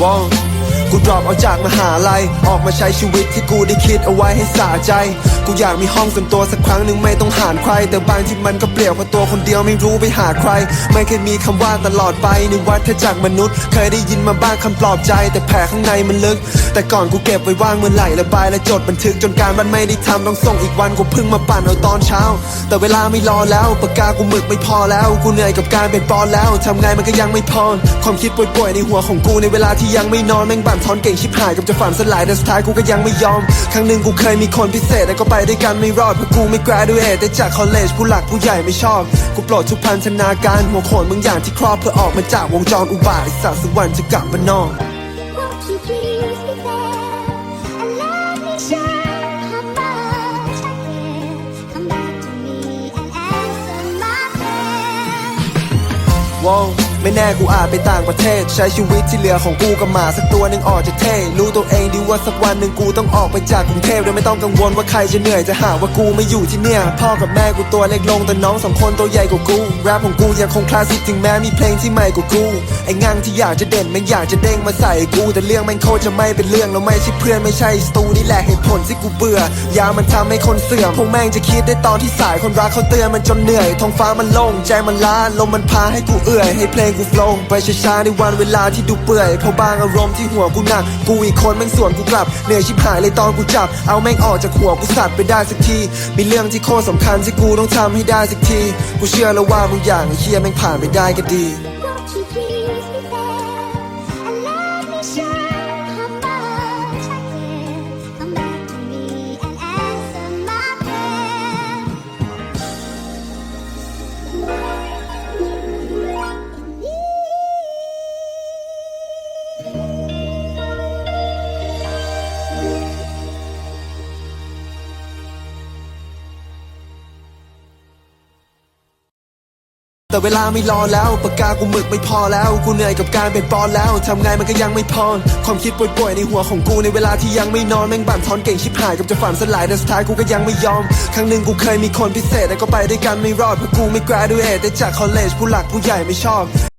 want. กูดรอปออกจากมหาลัย ออกมาใช้ชีวิตที่กูได้คิดเอาไว้ให้สะใจ กูอยากมีห้องส่วนตัวสักครั้งหนึ่งไม่ต้องหารใคร แต่บางที่มันก็เปลี่ยวเพราะตัวคนเดียวไม่รู้ไปหาใคร ไม่เคยมีคำว่าตลอดไปในวัฏจักรมนุษย์ เคยได้ยินมาบ้างคำปลอบใจ แต่แผลข้างในมันลึก แต่ก่อนกูเก็บไว้ว่างเมื่อไหร่ระบายและจดบันทึกจนการมันไม่ได้ทำต้องส่งอีกวันกูเพิ่งมาปั่นเอาตอนเช้า แต่เวลาไม่รอแล้วปากกากูหมึกไม่พอแล้ว กูเหนื่อยกับการเป็นปอนแล้วทำไงมันก็ยังไม่พอความคิดป่วยๆในหัวของกูในเวลาที่ยังไม่นอนแม่งบั่นทอนเก่งชิบหายกับจะฝันสลายแต่สุดท้ายกูก็ยังไม่ยอม ครั้งหนึ่งกูเคยมีคนพิเศษแต่ก็ไปด้วยกันไม่รอดเพราะกูไม่ graduate แต่จาก college ผู้หลักผู้ใหญ่ไม่ชอบ กูปลดทุกพันธนาการหัวโขนบางอย่างที่ครอบเพื่อออกมาจากวงจรอุบาทสัตว์สักวันจะกลับมานอก Won't ไม่แน่กูอาจไปต่างประเทศ ใช้ชีวิตที่เหลือของกูกับหมาสักตัวหนึ่งออกจะเท่ รู้ตัวเองดีว่าสักวันหนึ่งกูต้องออกไปจากกรุงเทพโดยไม่ต้องกังวลว่าใครจะเหนื่อยจะหาว่ากูไม่อยู่ที่เนี่ย พ่อกับแม่กูตัวเล็กลงแต่น้องสองคนตัวใหญ่กว่ากูแรปของกูยังคงคลาสสิกถึงแม้มีเพลงที่ใหม่กว่ากูไอ้งังที่อยากจะเด่นม่งอยากจะเด้งมาใส่กูแต่เรื่องแม่งโคตรจะไม่เป็นเรื่องแล้วไม่ใช่เพื่อนไม่ใช่สตูนี่แหละเหตุผลที่กูเบื่อยามันทำให้คนเสื่อมพวกแม่งจะคิดได้ตอนที่สายคนรักเขาเตือนมันจนเหนื่อยท้องฟ้ามันโล่งใจมันล้าลมมันพาให้กูเอื่อยให้เพลงกูโฟล์ไปช้าๆในวันเวลาที่ดูเปื่อยเพราะบางอารมณ์ที่หัวกูหนัก กูอีกคนแม่งส่วนกูกลับเหนื่อยชิบหายเลยตอนกูจับ เอาแม่งออกจากหัวกูสัตว์ไปได้สักที มีเรื่องที่โคตรสำคัญที่กูต้องทำให้ได้สักที กูเชื่อแล้วว่าบางอย่างเฮียแม่งผ่านไปได้ก็ดี แต่เวลาไม่รอแล้วปากกากูหมึกไม่พอแล้ว กูเหนื่อยกับการเป็นปอนแล้วทำไงมันก็ยังไม่พอความคิดป่วยๆในหัวของกูในเวลาที่ยังไม่นอนแม่งบั่นทอนเก่งชิบหายกับจะฝันสลายแต่สุดท้ายกูก็ยังไม่ยอม ครั้งหนึ่งกูเคยมีคนพิเศษแต่ก็ไปด้วยกันไม่รอดเพราะกูไม่ graduate แต่จาก college ผู้หลักผู้ใหญ่ไม่ชอบ